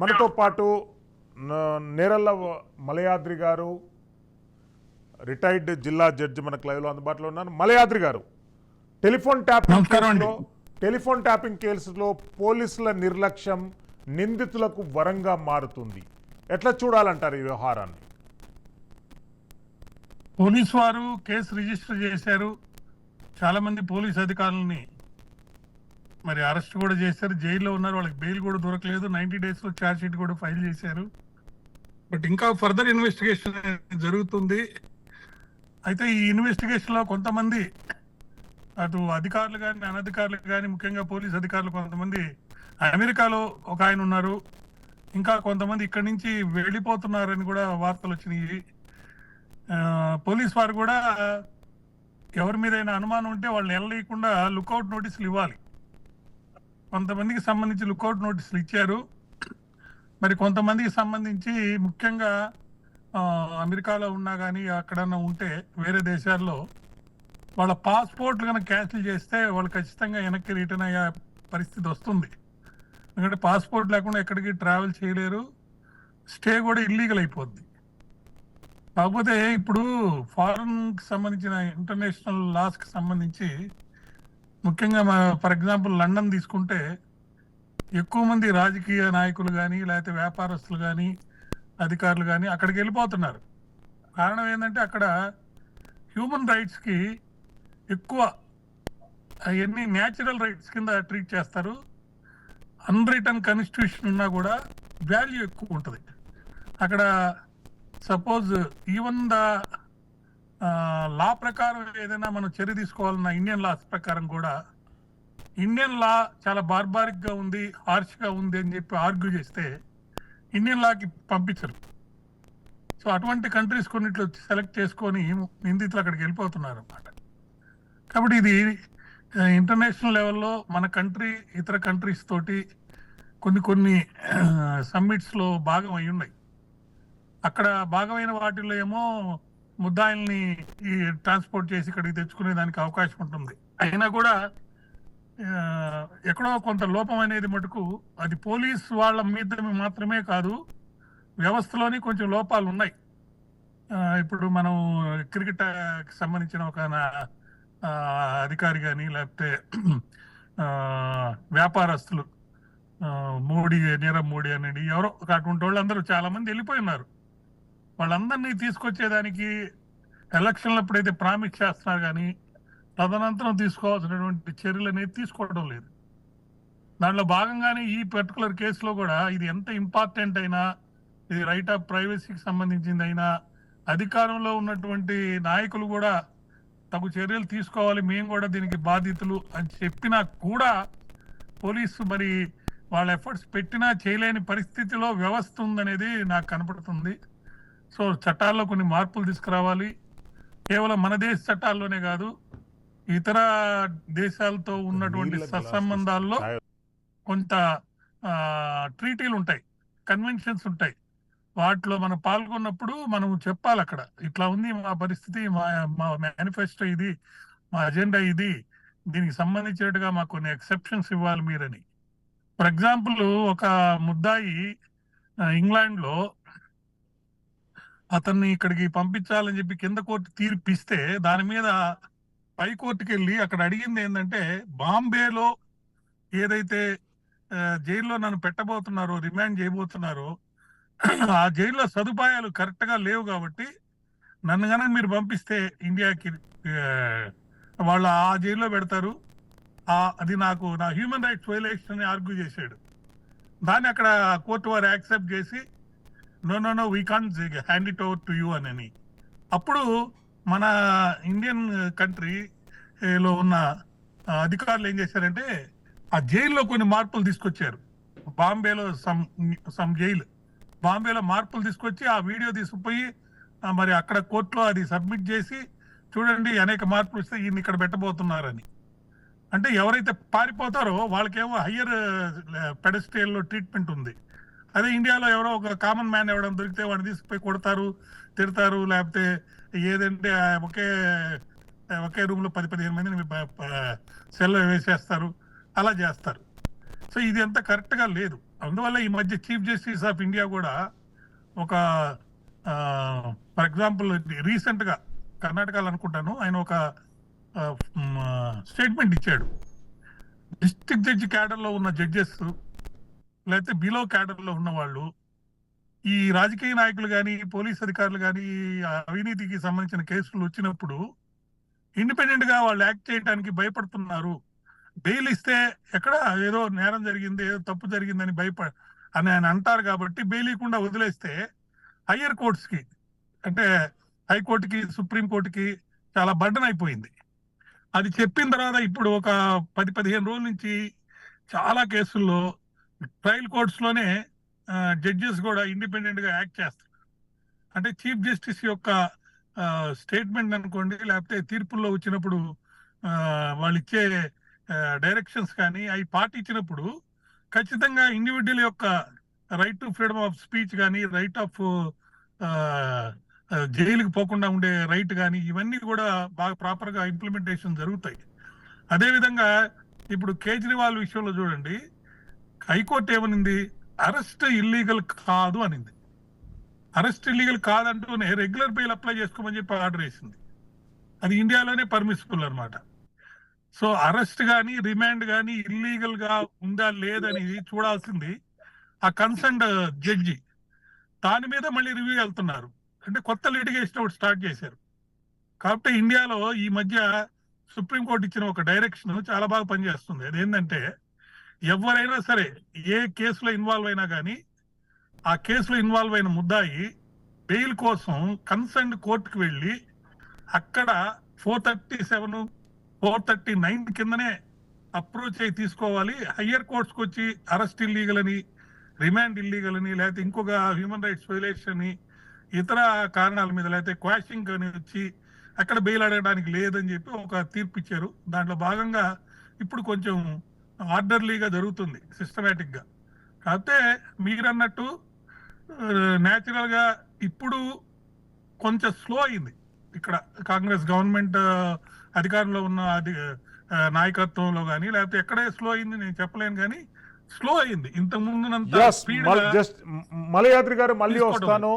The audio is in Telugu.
మనతో పాటు నేరల్ల మలయాద్రి గారు రిటైర్డ్ జిల్లా జడ్జి మనకు లైవ్లో అందుబాటులో ఉన్నారు. మలయాద్రి గారు టెలిఫోన్ ట్యాపింగ్ టెలిఫోన్ ట్యాపింగ్ కేసులో పోలీసుల నిర్లక్ష్యం నిందితులకు వరంగా మారుతుంది. ఎట్లా చూడాలంటారు ఈ వ్యవహారాన్ని? పోలీస్ వారు కేసు రిజిస్టర్ చేశారు. చాలా మంది పోలీస్ అధికారులని మరి అరెస్ట్ కూడా చేశారు జైల్లో ఉన్నారు వాళ్ళకి బెయిల్ కూడా దొరకలేదు. నైన్టీ డేస్లో ఛార్జ్ షీట్ కూడా ఫైల్ చేశారు. బట్ ఇంకా ఫర్దర్ ఇన్వెస్టిగేషన్ జరుగుతుంది. అయితే ఈ ఇన్వెస్టిగేషన్లో కొంతమంది అటు అధికారులు కానీ అనధికారులు కానీ ముఖ్యంగా పోలీస్ అధికారులు కొంతమంది అమెరికాలో ఒక ఆయన ఉన్నారు. ఇంకా కొంతమంది ఇక్కడి నుంచి వెళ్ళిపోతున్నారని కూడా వార్తలు వచ్చినాయి. పోలీస్ వారు కూడా ఎవరి మీదైనా అనుమానం ఉంటే వాళ్ళు వెళ్ళలేకుండా లుకౌట్ నోటీసులు ఇవ్వాలి. కొంతమందికి సంబంధించి లుకౌట్ నోటీసులు ఇచ్చారు. మరి కొంతమందికి సంబంధించి ముఖ్యంగా అమెరికాలో ఉన్నా కానీ అక్కడన్నా ఉంటే వేరే దేశాల్లో వాళ్ళ పాస్పోర్ట్లు కనుక క్యాన్సిల్ చేస్తే వాళ్ళు ఖచ్చితంగా వెనక్కి రిటర్న్ అయ్యే పరిస్థితి వస్తుంది. ఎందుకంటే పాస్పోర్ట్ లేకుండా ఎక్కడికి ట్రావెల్ చేయలేరు. స్టే కూడా ఇల్లీగల్ అయిపోద్ది. కాకపోతే ఇప్పుడు ఫారెన్కి సంబంధించిన ఇంటర్నేషనల్ లాస్కి సంబంధించి ముఖ్యంగా ఫర్ ఎగ్జాంపుల్ లండన్ తీసుకుంటే ఎక్కువ మంది రాజకీయ నాయకులు కానీ లేకపోతే వ్యాపారస్తులు కానీ అధికారులు కానీ అక్కడికి వెళ్ళిపోతున్నారు. కారణం ఏంటంటే అక్కడ హ్యూమన్ రైట్స్కి ఎక్కువ అవన్నీ న్యాచురల్ రైట్స్ కింద ట్రీట్ చేస్తారు. అన్రిటర్న్ కాన్స్టిట్యూషన్ ఉన్నా కూడా వాల్యూ ఎక్కువ ఉంటుంది. అక్కడ సపోజ్ ఈవెన్ ద లా ప్రకారం ఏదైనా మనం చర్య తీసుకోవాలన్న ఇండియన్ లాస్ ప్రకారం కూడా ఇండియన్ లా చాలా బార్బారిక్గా ఉంది హార్ష్గా ఉంది అని చెప్పి ఆర్గ్యూ చేస్తే ఇండియన్ లాకి పంపించరు. సో అటువంటి కంట్రీస్ కొన్నిట్లో సెలెక్ట్ చేసుకొని నిందితులు అక్కడికి వెళ్ళిపోతున్నారు అన్నమాట. కాబట్టి ఇది ఇంటర్నేషనల్ లెవెల్లో మన కంట్రీ ఇతర కంట్రీస్ తోటి కొన్ని కొన్ని సమ్మిట్స్లో భాగం అయి ఉన్నాయి అక్కడ భాగమైన వాటిల్లో ఏమో ముద్దాయిల్ని ఈ ట్రాన్స్పోర్ట్ చేసి ఇక్కడికి తెచ్చుకునే దానికి అవకాశం ఉంటుంది. అయినా కూడా ఎక్కడో కొంత లోపం అనేది మటుకు అది పోలీస్ వాళ్ళ మీద మాత్రమే కాదు వ్యవస్థలోని కొంచెం లోపాలు ఉన్నాయి. ఇప్పుడు మనం క్రికెట్ సంబంధించిన ఒక అధికారి కానీ లేకపోతే వ్యాపారస్తులు మోడీ నీరవ్ మోడీ అనేది ఎవరో ఒక అటువంటి వాళ్ళందరూ చాలా మంది వెళ్ళిపోయి ఉన్నారు వాళ్ళందరినీ తీసుకొచ్చేదానికి ఎలక్షన్లు ఎప్పుడైతే ప్రామిస్ చేస్తున్నారు కానీ తదనంతరం తీసుకోవాల్సినటువంటి చర్యలు అనేది తీసుకోవడం లేదు. దాంట్లో భాగంగానే ఈ పర్టికులర్ కేసులో కూడా ఇది ఎంత ఇంపార్టెంట్ అయినా ఇది రైట్ ఆఫ్ ప్రైవసీకి సంబంధించింది అయినా అధికారంలో ఉన్నటువంటి నాయకులు కూడా తగు చర్యలు తీసుకోవాలి మేము కూడా దీనికి బాధితులు అని చెప్పినా కూడా పోలీసు మరి వాళ్ళ ఎఫర్ట్స్ పెట్టినా చేయలేని పరిస్థితిలో వ్యవస్థ ఉందనేది నాకు కనపడుతుంది. సో చట్టాల్లో కొన్ని మార్పులు తీసుకురావాలి. కేవలం మన దేశ చట్టాల్లోనే కాదు ఇతర దేశాలతో ఉన్నటువంటి సత్సంబంధాల్లో కొంత ట్రీటీలు ఉంటాయి కన్వెన్షన్స్ ఉంటాయి. వాటిలో మనం పాల్గొన్నప్పుడు మనం చెప్పాలి అక్కడ ఇట్లా ఉంది మా పరిస్థితి మా మా మేనిఫెస్టో ఇది మా అజెండా ఇది దీనికి సంబంధించినట్టుగా మాకు కొన్ని ఎక్సెప్షన్స్ ఇవ్వాలి మీరని. ఫర్ ఎగ్జాంపుల్ ఒక ముద్దాయి ఆ, ఇంగ్లాండ్లో అతన్ని ఇక్కడికి పంపించాలని చెప్పి కింద కోర్టు తీర్పిస్తే దాని మీద పై కోర్టుకి వెళ్ళి అక్కడ అడిగింది ఏంటంటే బాంబేలో ఏదైతే జైల్లో నన్ను పెట్టబోతున్నారో రిమాండ్ చేయబోతున్నారో ఆ జైల్లో సదుపాయాలు కరెక్ట్గా లేవు కాబట్టి నన్ను కనుక మీరు పంపిస్తే ఇండియాకి వాళ్ళు ఆ జైల్లో పెడతారు. ఆ అది నాకు నా హ్యూమన్ రైట్స్ వైలేషన్ అని ఆర్గ్యూ చేశాడు. దాన్ని అక్కడ కోర్టు వారు యాక్సెప్ట్ చేసి no no no we can hand it over to you అని అప్పుడు మన ఇండియన్ కంట్రీలో uh, eh, ఉన్న uh, అధికారులు ఏం చేశారంటే ఆ జైల్లో కొన్ని మార్పులు తీసుకొచ్చారు. బాంబేలో సమ్ సమ్ జైలు. బాంబేలో మార్పులు తీసుకొచ్చి ఆ వీడియో తీసుకుపోయి మరి అక్కడ కోర్టులో అది సబ్మిట్ చేసి చూడండి అనేక మార్పులు వస్తే ఈయన ఇక్కడ పెట్టబోతున్నారని. అంటే ఎవరైతే పారిపోతారో వాళ్ళకేమో హయ్యర్ uh, పెడస్ట్రియల్లో ట్రీట్మెంట్ ఉంది. అదే ఇండియాలో ఎవరో ఒక కామన్ మ్యాన్ ఎవడం దొరికితే వాడిని తీసుకుపోయి కొడతారు తిడతారు లేకపోతే ఏదంటే ఒకే ఒకే రూమ్లో పది పదిహేను మందిని సెల్లో వేసేస్తారు అలా చేస్తారు. సో ఇది అంత కరెక్ట్గా లేదు. అందువల్ల ఈ మధ్య చీఫ్ జస్టిస్ ఆఫ్ ఇండియా కూడా ఒక ఫర్ ఎగ్జాంపుల్ రీసెంట్గా కర్ణాటకలో అనుకుంటాను ఆయన ఒక స్టేట్మెంట్ ఇచ్చాడు. డిస్ట్రిక్ట్ జడ్జి క్యాడర్లో ఉన్న జడ్జెస్ లేకపోతే బిలో క్యాడర్లో ఉన్న వాళ్ళు ఈ రాజకీయ నాయకులు కానీ పోలీస్ అధికారులు కానీ అవినీతికి సంబంధించిన కేసులు వచ్చినప్పుడు ఇండిపెండెంట్గా వాళ్ళు యాక్ట్ చేయడానికి భయపడుతున్నారు. బెయిల్ ఇస్తే ఎక్కడ ఏదో నేరం జరిగింది ఏదో తప్పు జరిగిందని భయప అని ఆయన అంటారు కాబట్టి బెయిల్ ఇవ్వకుండా వదిలేస్తే హయ్యర్ కోర్ట్స్కి అంటే హైకోర్టుకి సుప్రీం కోర్టుకి చాలా బర్డన్ అయిపోయింది. అది చెప్పిన తర్వాత ఇప్పుడు ఒక పది పదిహేను రోజుల నుంచి చాలా కేసుల్లో ట్రయల్ కోర్ట్స్లోనే జడ్జెస్ కూడా ఇండిపెండెంట్గా యాక్ట్ చేస్తారు. అంటే చీఫ్ జస్టిస్ యొక్క స్టేట్మెంట్ అనుకోండి లేకపోతే తీర్పుల్లో వచ్చినప్పుడు వాళ్ళు ఇచ్చే డైరెక్షన్స్ కానీ అవి పాటించినప్పుడు ఖచ్చితంగా ఇండివిజువల్ యొక్క right to freedom of speech కానీ రైట్ ఆఫ్ జైలుకి పోకుండా ఉండే రైట్ కానీ ఇవన్నీ కూడా బాగా ప్రాపర్గా ఇంప్లిమెంటేషన్ జరుగుతాయి. అదేవిధంగా ఇప్పుడు కేజ్రీవాల్ విషయంలో చూడండి హైకోర్టు ఏమనింది? అరెస్ట్ ఇల్లీగల్ కాదు అనింది. అరెస్ట్ ఇల్లీగల్ కాదంటూ రెగ్యులర్ బెయిల్ అప్లై చేసుకోమని చెప్పి ఆర్డర్ వేసింది. అది ఇండియాలోనే పర్మిసిబుల్ అనమాట సో అరెస్ట్ కానీ రిమాండ్ కానీ ఇల్లీగల్గా ఉందా లేదని చూడాల్సింది ఆ కన్సర్న్ జడ్జి. దాని మీద మళ్ళీ రివ్యూ వెళ్తున్నారు. అంటే కొత్త లిటిగేషన్ ఒకటి స్టార్ట్ చేశారు. కాబట్టి ఇండియాలో ఈ మధ్య సుప్రీంకోర్టు ఇచ్చిన ఒక డైరెక్షన్ చాలా బాగా పనిచేస్తుంది. అదేంటంటే ఎవరైనా సరే ఏ కేసులో ఇన్వాల్వ్ అయినా కానీ ఆ కేసులో ఇన్వాల్వ్ అయిన ముద్దాయి బెయిల్ కోసం కన్సర్న్ కోర్టుకు వెళ్ళి అక్కడ four thirty seven four thirty nine కిందనే అప్రోచ్ అయి తీసుకోవాలి. హయ్యర్ కోర్ట్స్కి వచ్చి అరెస్ట్ ఇల్లీగల్ అని రిమాండ్ ఇల్లీగల్ అని లేకపోతే ఇంకొక హ్యూమన్ రైట్స్ వైలేషన్ అని ఇతర కారణాల మీద లేకపోతే క్వాషింగ్ అని వచ్చి అక్కడ బెయిల్ అడగడానికి లేదని చెప్పి ఒక తీర్పు ఇచ్చారు. దాంట్లో భాగంగా ఇప్పుడు కొంచెం ఆర్డర్లీగా జరుగుతుంది సిస్టమేటిక్గా కాకపోతే మీరు అన్నట్టు న్యాచురల్గా ఇప్పుడు కొంచెం స్లో అయింది. ఇక్కడ కాంగ్రెస్ గవర్నమెంట్ అధికారంలో ఉన్న అది నాయకత్వంలో కానీ లేకపోతే ఎక్కడే స్లో అయింది నేను చెప్పలేను కానీ స్లో అయింది. ఇంత ముందునంత ఎస్ స్పీడ్ జస్ట్ మలయాద్రి గారు మళ్ళీ. వస్తాను.